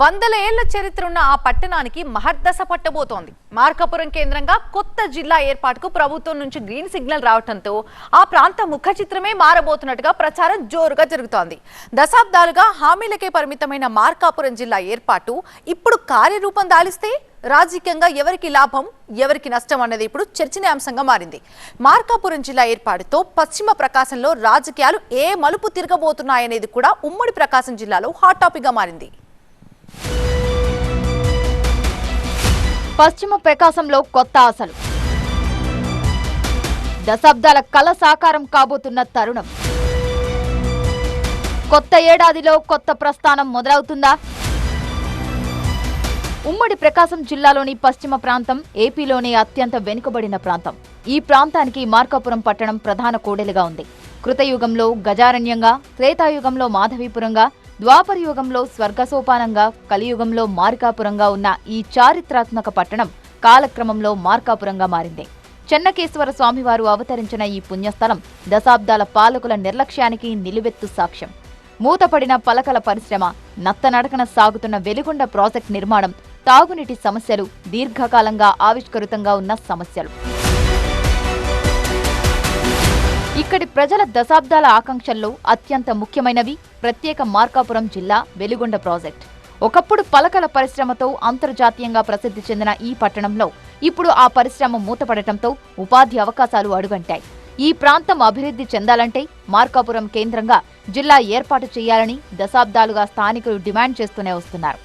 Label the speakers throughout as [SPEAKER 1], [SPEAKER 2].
[SPEAKER 1] వందల ఏళ్ళ చరిత్ర ఉన్న ఆ పట్టణానికి మహర్దశ పట్టబోతోంది. మార్కాపురం కేంద్రంగా కొత్త జిల్లా ఏర్పాటుకు ప్రభుత్వం నుంచి గ్రీన్ సిగ్నల్ రావడంతో ఆ ప్రాంత ముఖ చిత్రమే మారబోతున్నట్టుగా ప్రచారం జోరుగా జరుగుతోంది. దశాబ్దాలుగా హామీలకే పరిమితమైన మార్కాపురం జిల్లా ఏర్పాటు ఇప్పుడు కార్యరూపం దాలిస్తే రాజకీయంగా ఎవరికి లాభం ఎవరికి నష్టం అన్నది ఇప్పుడు చర్చనీయాంశంగా మారింది. మార్కాపురం జిల్లా ఏర్పాటుతో పశ్చిమ ప్రకాశంలో రాజకీయాలు ఏ మలుపు తిరగబోతున్నాయనేది కూడా ఉమ్మడి ప్రకాశం జిల్లాలో హాట్ టాపిక్గా మారింది.
[SPEAKER 2] పశ్చిమ ప్రకాశంలో కొత్త ఆశలు. దశాబ్దాల కళ సాకారం కాబోతున్న తరుణం. కొత్త ఏడాదిలో కొత్త ప్రస్థానం మొదలవుతుందా? ఉమ్మడి ప్రకాశం జిల్లాలోని పశ్చిమ ప్రాంతం ఏపీలోనే అత్యంత వెనుకబడిన ప్రాంతం. ఈ ప్రాంతానికి మార్కాపురం పట్టణం ప్రధాన కోడెలుగా ఉంది. కృతయుగంలో గజారణ్యంగా త్రేతాయుగంలో మాధవీపురంగా ద్వాపరయుగంలో స్వర్గసోపానంగా కలియుగంలో మార్కాపురంగా ఉన్న ఈ చారిత్రాత్మక పట్టణం కాలక్రమంలో మార్కాపురంగా మారింది. చెన్నకేశ్వర స్వామివారు అవతరించిన ఈ పుణ్యస్థలం దశాబ్దాల పాలకుల నిర్లక్ష్యానికి నిలువెత్తు సాక్ష్యం. మూతపడిన పలకల పరిశ్రమ నత్తనడకన సాగుతున్న వెలిగొండ ప్రాజెక్ట్ నిర్మాణం తాగునీటి సమస్యలు దీర్ఘకాలంగా ఆవిష్కృతంగా ఉన్న సమస్యలు. ఇక్కడి ప్రజల దశాబ్దాల ఆకాంక్షల్లో అత్యంత ముఖ్యమైనవి ప్రత్యేక మార్కాపురం జిల్లా వెలుగొండ ప్రాజెక్ట్. ఒకప్పుడు పలకల పరిశ్రమతో అంతర్జాతీయంగా ప్రసిద్ధి చెందిన ఈ పట్టణంలో ఇప్పుడు ఆ పరిశ్రమ మూతపడటంతో ఉపాధి అవకాశాలు అడుగంటాయి. ఈ ప్రాంతం అభివృద్ధి చెందాలంటే మార్కాపురం కేంద్రంగా జిల్లా ఏర్పాటు చేయాలని దశాబ్దాలుగా స్థానికులు డిమాండ్ చేస్తూనే వస్తున్నారు.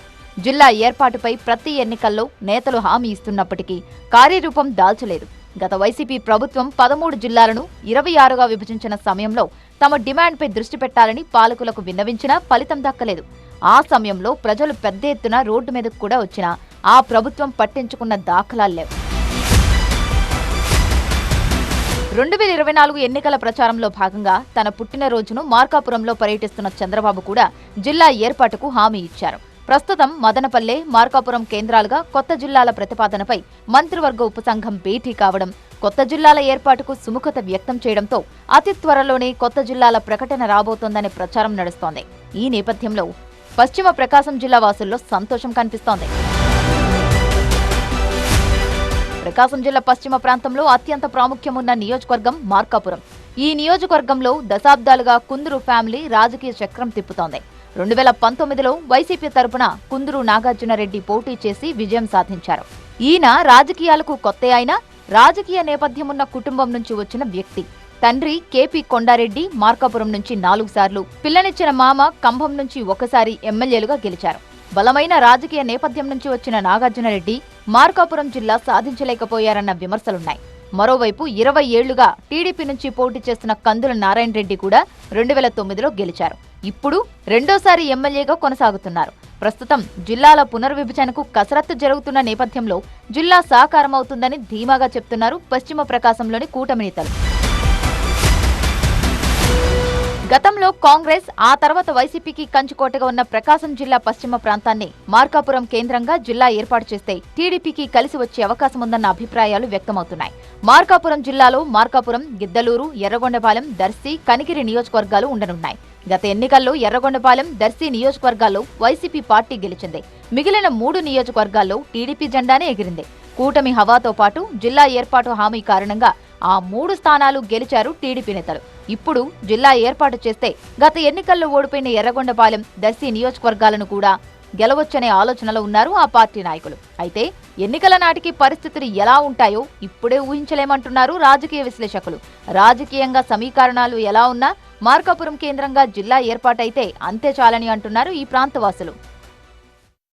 [SPEAKER 2] జిల్లా ఏర్పాటుపై ప్రతి ఎన్నికల్లో నేతలు హామీ ఇస్తున్నప్పటికీ కార్యరూపం దాల్చలేదు. గత వైసీపీ ప్రభుత్వం పదమూడు జిల్లాలను ఇరవై ఆరుగా విభజించిన సమయంలో తమ డిమాండ్పై దృష్టి పెట్టాలని పాలకులకు విన్నవించినా ఫలితం దక్కలేదు. ఆ సమయంలో ప్రజలు పెద్ద ఎత్తున రోడ్డు మీదకు కూడా వచ్చినా ఆ ప్రభుత్వం పట్టించుకున్న దాఖలాలు లేవు. రెండు వేల ఇరవై నాలుగు ఎన్నికల ప్రచారంలో భాగంగా తన పుట్టినరోజును మార్కాపురంలో పర్యటిస్తున్న చంద్రబాబు కూడా జిల్లా ఏర్పాటుకు హామీ ఇచ్చారు. ప్రస్తుతం మదనపల్లె మార్కాపురం కేంద్రాలుగా కొత్త జిల్లాల ప్రతిపాదనపై మంత్రివర్గ ఉపసంఘం భేటీ కావడం కొత్త జిల్లాల ఏర్పాటుకు సుముఖత వ్యక్తం చేయడంతో అతి త్వరలోనే కొత్త జిల్లాల ప్రకటన రాబోతోందనే ప్రచారం నడుస్తోంది. ఈ నేపథ్యంలో పశ్చిమ ప్రకాశం జిల్లా వాసుల్లో సంతోషం కనిపిస్తోంది. ప్రకాశం జిల్లా పశ్చిమ ప్రాంతంలో అత్యంత ప్రాముఖ్యం ఉన్న నియోజకవర్గం మార్కాపురం. ఈ నియోజకవర్గంలో దశాబ్దాలుగా కుందరు ఫ్యామిలీ రాజకీయ చక్రం తిప్పుతోంది. రెండు వేల పంతొమ్మిదిలో వైసీపీ తరపున కుందరు నాగార్జునరెడ్డి పోటీ చేసి విజయం సాధించారు. ఈయన రాజకీయాలకు కొత్త అయినా రాజకీయ నేపథ్యమున్న కుటుంబం నుంచి వచ్చిన వ్యక్తి. తండ్రి కేపీ కొండారెడ్డి మార్కాపురం నుంచి నాలుగు సార్లు పిల్లనిచ్చిన మామ కంభం నుంచి ఒకసారి ఎమ్మెల్యేలుగా గెలిచారు. బలమైన రాజకీయ నేపథ్యం నుంచి వచ్చిన నాగార్జునరెడ్డి మార్కాపురం జిల్లా సాధించలేకపోయారన్న విమర్శలున్నాయి. మరోవైపు ఇరవై ఏళ్ళుగా టీడీపీ నుంచి పోటీ చేస్తున్న కందుల నారాయణ రెడ్డి కూడా రెండు వేల తొమ్మిదిలో గెలిచారు. ఇప్పుడు రెండోసారి ఎమ్మెల్యేగా కొనసాగుతున్నారు. ప్రస్తుతం జిల్లాల పునర్విభజనకు కసరత్తు జరుగుతున్న నేపథ్యంలో జిల్లా సాకారమవుతుందని ధీమాగా చెప్తున్నారు పశ్చిమ ప్రకాశంలోని కూటమి నేతలు. గతంలో కాంగ్రెస్ ఆ తర్వాత వైసీపీకి కంచుకోటగా ఉన్న ప్రకాశం జిల్లా పశ్చిమ ప్రాంతాన్ని మార్కాపురం కేంద్రంగా జిల్లా ఏర్పాటు చేస్తే టీడీపీకి కలిసి వచ్చే అవకాశం ఉందన్న అభిప్రాయాలు వ్యక్తమవుతున్నాయి. మార్కాపురం జిల్లాలో మార్కాపురం గిద్దలూరు ఎర్రగొండపాలెం దర్శి కనిగిరి నియోజకవర్గాలు ఉండనున్నాయి. గత ఎన్నికల్లో ఎర్రగొండపాలెం దర్శి నియోజకవర్గాల్లో వైసీపీ పార్టీ గెలిచింది. మిగిలిన మూడు నియోజకవర్గాల్లో టీడీపీ జెండానే ఎగిరింది. కూటమి హవాతో పాటు జిల్లా ఏర్పాటు హామీ కారణంగా ఆ మూడు స్థానాలు గెలిచారు టీడీపీ నేతలు. ఇప్పుడు జిల్లా ఏర్పాటు చేస్తే గత ఎన్నికల్లో ఓడిపోయిన ఎర్రగొండపాలెం దర్శి నియోజకవర్గాలను కూడా గెలవచ్చనే ఆలోచనలో ఉన్నారు ఆ పార్టీ నాయకులు. అయితే ఎన్నికల నాటికి పరిస్థితులు ఎలా ఉంటాయో ఇప్పుడే ఊహించలేమంటున్నారు రాజకీయ విశ్లేషకులు. రాజకీయంగా సమీకరణాలు ఎలా ఉన్నా మార్కాపురం కేంద్రంగా జిల్లా ఏర్పాటైతే అంతే చాలని అంటున్నారు ఈ ప్రాంతవాసులు.